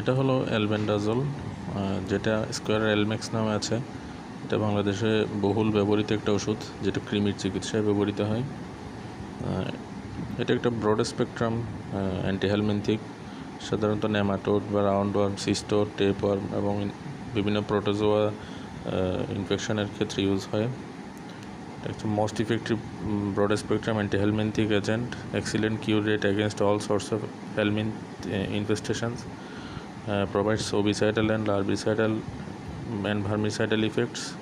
এটা হলো অ্যালবেন্ডাজল যেটা স্কোয়ার এলমেক্স নামে আছে। এটা বাংলাদেশে বহুল ব্যবহৃত একটা ওষুধ, যেটা কৃমির চিকিৎসায় ব্যবহৃত হয়। এটা একটা ব্রড স্পেকট্রাম অ্যান্টিহেলমেন্থিক সাধারণত নেমাটোড বা রাউন্ড ওয়ার্ম সিস্টোর টেপ ওয়ার্ম এবং বিভিন্ন প্রোটোজোয়া ইনফেকশনের ক্ষেত্রে ইউজ হয়। একটা most effective broad spectrum antihelminthic agent excellent cure rate against all source of helminth infestations uh, provides ovicidal and larvicidal and vermicidal effects,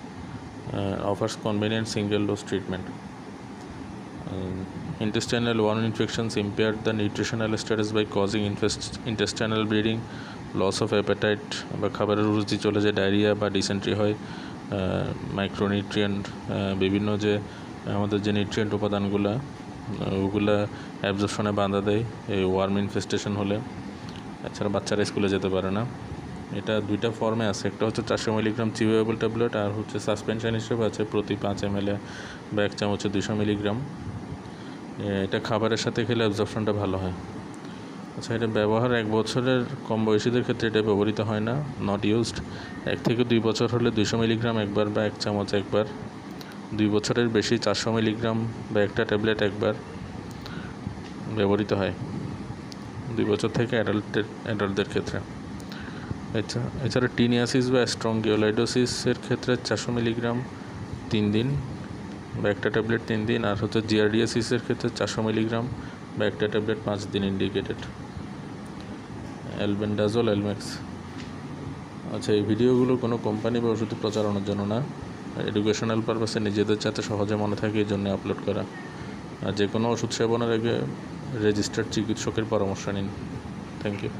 uh, offers convenient single dose treatment. Um, intestinal worm infections impair the nutritional status by causing infest- intestinal bleeding, loss of appetite বা খাবারের রুচি চলে যায় diarrhoea বা dysentery হয় micronutrient বিভিন্ন যে আমাদের যে নিউট্রিয়েন্ট উপাদানগুলো ওগুলা অ্যাবজর্পশনে বাধা দেয় এই ওয়ার্ম ইনফেস্টেশন হলে এছাড়া বাচ্চারা স্কুলে যেতে পারে না। এটা দুইটা ফর্মে আছে। একটা হচ্ছে চারশো মিলিগ্রাম চিউয়েবল ট্যাবলেট আর হচ্ছে সাসপেনশন হিসেবে আছে প্রতি পাঁচ এম এল বা এক চামচে দুশো মিলিগ্রাম এটা খাবারের সাথে খেলে অ্যাবজর্পশনটা ভালো হয়। আচ্ছা এটা ব্যবহার এক বছরের কম বয়সীদের ক্ষেত্রে এটা ব্যবহৃত হয় না নট ইউজড এক থেকে দুই বছর হলে দুশো মিলিগ্রাম একবার বা এক চামচ একবার। দুই বছরের বেশি চারশো মিলিগ্রাম বা একটা ট্যাবলেট একবার ব্যবহৃত হয়। দুই বছর থেকে অ্যাডাল্টের অ্যাডাল্টদের ক্ষেত্রে। এছাড়া টিনিয়াসিস বা স্ট্রঙ্গিওলাইডোসিসের ক্ষেত্রে চারশো মিলিগ্রাম তিন দিন বা একটা ট্যাবলেট তিন দিন, আর হচ্ছে জিআরডিএসিসের ক্ষেত্রে চারশো মিলিগ্রাম বা একটা ট্যাবলেট পাঁচ দিন ইন্ডিকেটেড অ্যালবেন্ডাজল এলমেক্স আচ্ছা এই ভিডিওগুলো কোনো কোম্পানি বা ওষুধ প্রচারণার জন্য না। এডুকেশনাল পারপাসে নিজেদের যাতে সহজে মনে থাকে, এই জন্য আপলোড করা। আর যে কোনো ওষুধ সেবনের আগে রেজিস্টার্ড চিকিৎসকের পরামর্শ নিন। Thank you